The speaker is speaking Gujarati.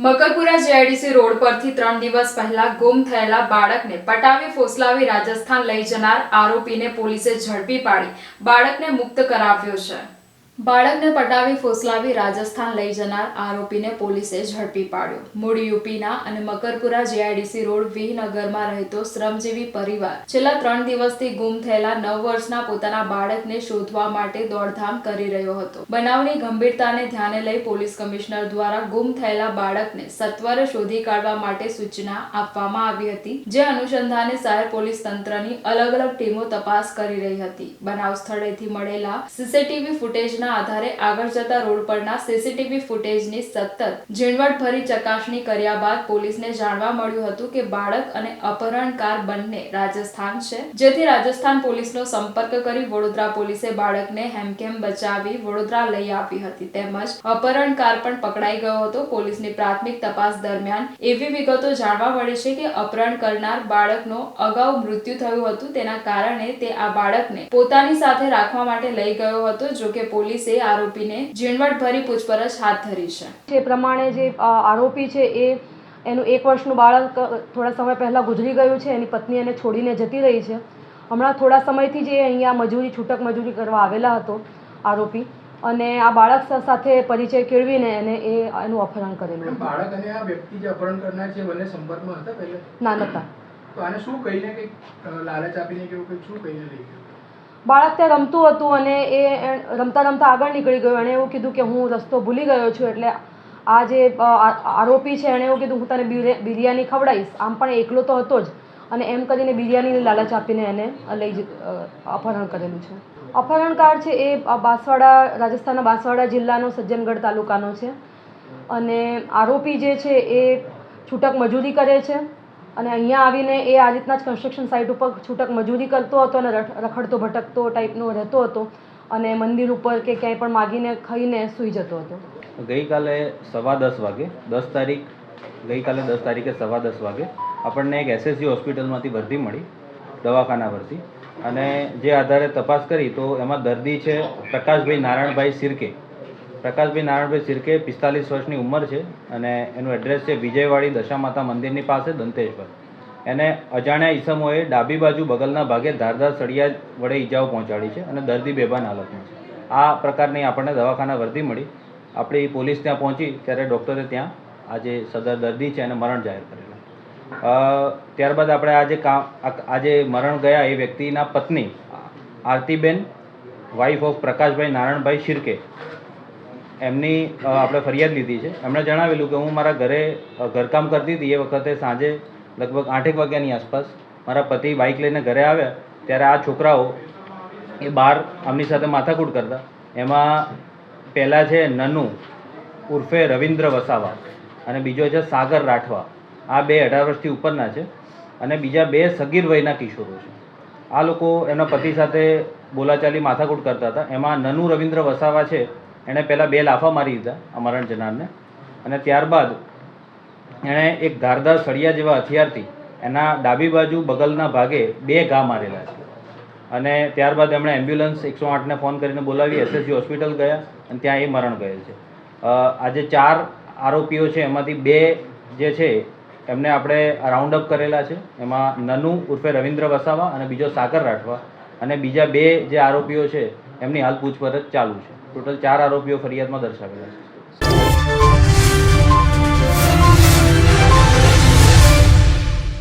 મકરપુરા જેઆઈડીસી રોડ પરથી ત્રણ દિવસ પહેલા ગુમ થયેલા બાળકને પટાવી ફોસલાવી રાજસ્થાન લઈ જનાર આરોપીને પોલીસે ઝડપી પાડી. બાળકને મુક્ત કરાવ્યો છે. બાળકને પટાવી ફોસલાવી રાજસ્થાન લઈ જનાર આરોપીને પોલીસે ઝડપી પાડ્યો. મૂળ યુપીના અને મકરપુરા જીઆઈડીસી રોડ વિહનગરમાં રહેતો શ્રમજીવી પરિવાર છેલ્લા ત્રણ દિવસથી ગુમ થયેલા નવ વર્ષના પોતાના બાળકને શોધવા માટે દોડધામ કરી રહ્યો હતો. બનાવની ગંભીરતાને ધ્યાને લઈ પોલીસ કમિશનર દ્વારા ગુમ થયેલા બાળકને સત્વરે શોધી કાઢવા માટે સૂચના આપવામાં આવી હતી, જે અનુસંધાને શહેર પોલીસ તંત્રની અલગ અલગ ટીમો તપાસ કરી રહી હતી. બનાવ સ્થળેથી મળેલા સીસીટીવી ફૂટેજના આધારે આગળ જતા રોડ પરના સીસીટીવી ફૂટેજની સતત ઝીણવટભરી ચકાસણી કર્યા બાદ પોલીસને જાણવા મળ્યું હતું કે બાળક અને અપહરણકાર બંને રાજસ્થાન છે. જેથી રાજસ્થાન પોલીસનો સંપર્ક કરી વડોદરા પોલીસે બાળકને હેમખેમ બચાવી વડોદરા લઈ આવી હતી. તેમજ અપહરણકાર પણ પકડાઈ ગયો હતો. પોલીસની પ્રાથમિક તપાસ દરમિયાન એવી વિગતો જાણવા મળી છે કે અપહરણ કરનાર બાળકનો અગાઉ મૃત્યુ થયું હતું. તેના કારણે તે આ બાળકને પોતાની સાથે રાખવા માટે લઈ ગયો હતો. જો કે પોલીસે આરોપીને ઝીણવટભરી પૂછપરછ હાથ ધરી છે. જે પ્રમાણે જે આરોપી છે એ એનું એક વર્ષનું બાળક થોડા સમય પહેલાં ગુજરી ગયું છે એની પત્ની એને છોડીને જતી રહી છે. હમણાં થોડા સમયથી જે અહીંયા મજૂરી છૂટક મજૂરી કરવા આવેલા હતો આરોપી. અને આ બાળક સાથે પરિચય કેળવીને એને એ એનું અપહરણ કરેલું બાળક અને આ વ્યક્તિ જે અપહરણ કરનાર છે બંને સંપર્કમાં હતા પહેલા? ના નહોતા. તો આને શું કહીને કંઈક લાલચ આપીને કે એવું કંઈક શું કહીને લઈ ગયો? બાળક ત્યાં રમતું હતું અને એ રમતા રમતા આગળ નીકળી ગયો. એણે એવું કીધું કે હું રસ્તો ભૂલી ગયો છું એટલે આ જે આરોપી છે, એણે એવું કીધું, હું તને બિરયા- બિરયાની ખવડાવીશ. આમ પણ એકલો તો હતો જ. અને એમ કરીને બિરયાનીની લાલચ આપીને એને લઈ અપહરણ કરેલું છે. અપહરણકાર છે એ બાંસવાડા, રાજસ્થાનના બાંસવાડા જિલ્લાનો સજ્જનગઢ તાલુકાનો છે. અને આરોપી જે છે એ છૂટક મજૂરી કરે છે. અને અહીંયા આવીને એ આ રીતના જ કન્સ્ટ્રક્શન સાઇટ ઉપર છૂટક મજૂરી કરતો હતો અને રખ- રખડતો, ભટકતો ટાઈપનો રહેતો હતો અને મંદિર ઉપર કે ક્યાંય પણ માગીને ખાઈને સૂઈ જતો હતો. ગઈકાલે સવા દસ વાગે, દસ તારીખ, ગઈકાલે દસ તારીખે સવા દસ વાગે આપણને એક એસએસજી હોસ્પિટલમાંથી ભરતી મળી, દવાખાના ભરતી અને જે આધારે તપાસ કરી તો એમાં દર્દી છે પ્રકાશભાઈ નારાયણભાઈ સિરકે. પ્રકાશભાઈ નારાયણભાઈ સિરકે પિસ્તાલીસ વર્ષની ઉંમર છે અને એનું એડ્રેસ છે વિજયવાડી દશામાતા મંદિરની પાસે દંતેશ્વર. એને અજાણ્યા ઈસમોએ ડાબી બાજુ બગલના ભાગે ધારદાર સળિયા વડે ઈજાઓ પહોંચાડી છે અને દર્દી બેભાન હાલતમાં છે. આ પ્રકારની આપણને દવાખાના વર્દી મળી. આપણી પોલીસ ત્યાં પહોંચી ત્યારે ડૉક્ટરે ત્યાં આ જે સદર દર્દી છે એને મરણ જાહેર કરેલા. ત્યારબાદ આપણે આ જે કામ, આ- આ જે મરણ ગયા એ વ્યક્તિના પત્ની આરતીબેન વાઇફ ઓફ પ્રકાશભાઈ નારાયણભાઈ શિરકે એમની આપણે ફરિયાદ લીધી છે. એમણે જણાવેલું કે હું મારા ઘરે ઘરકામ કરતી હતી. એ વખતે સાંજે લગભગ આઠેક વાગ્યાની આસપાસ મારા પતિ બાઇક લઈને ઘરે આવ્યા. ત્યારે આ છોકરાઓ એ બહાર આમની સાથે માથાકૂટ કરતા. એમાં પહેલાં છે નનુ, ઉર્ફે રવિન્દ્ર વસાવા અને બીજો છે સાગર રાઠવા. આ બે અઢાર વર્ષથી ઉપરના છે અને બીજા બે સગીર વયના કિશોરો છે. આ લોકો એમના પતિ સાથે બોલાચાલી માથાકૂટ કરતા હતા. એમાં નનુ રવિન્દ્ર વસાવા છે એણે પહેલાં બે લાફા મારી દીધા આ જનારને અને ત્યારબાદ એણે એક ધારદાર સળિયા જેવા હથિયારથી એના ડાબી બાજુ બગલના ભાગે બે ઘા મારેલા છે. અને ત્યારબાદ એમણે એમ્બ્યુલન્સ એકસો આઠને ફોન કરીને બોલાવી એસએસજી હોસ્પિટલ ગયા અને ત્યાં એ મરણ ગયેલ છે. આજે ચાર આરોપીઓ છે, એમાંથી બે જે છે, એમને આપણે રાઉન્ડ અપ કરેલા છે. એમાં નનુ ઉર્ફે રવિન્દ્ર વસાવા અને બીજો સાગર રાઠવા અને બીજા બે જે આરોપીઓ છે, એમની હાલ પૂછપરછ ચાલુ છે. ટોટલ ચાર આરોપીઓ ફરિયાદમાં દર્શાવેલા છે.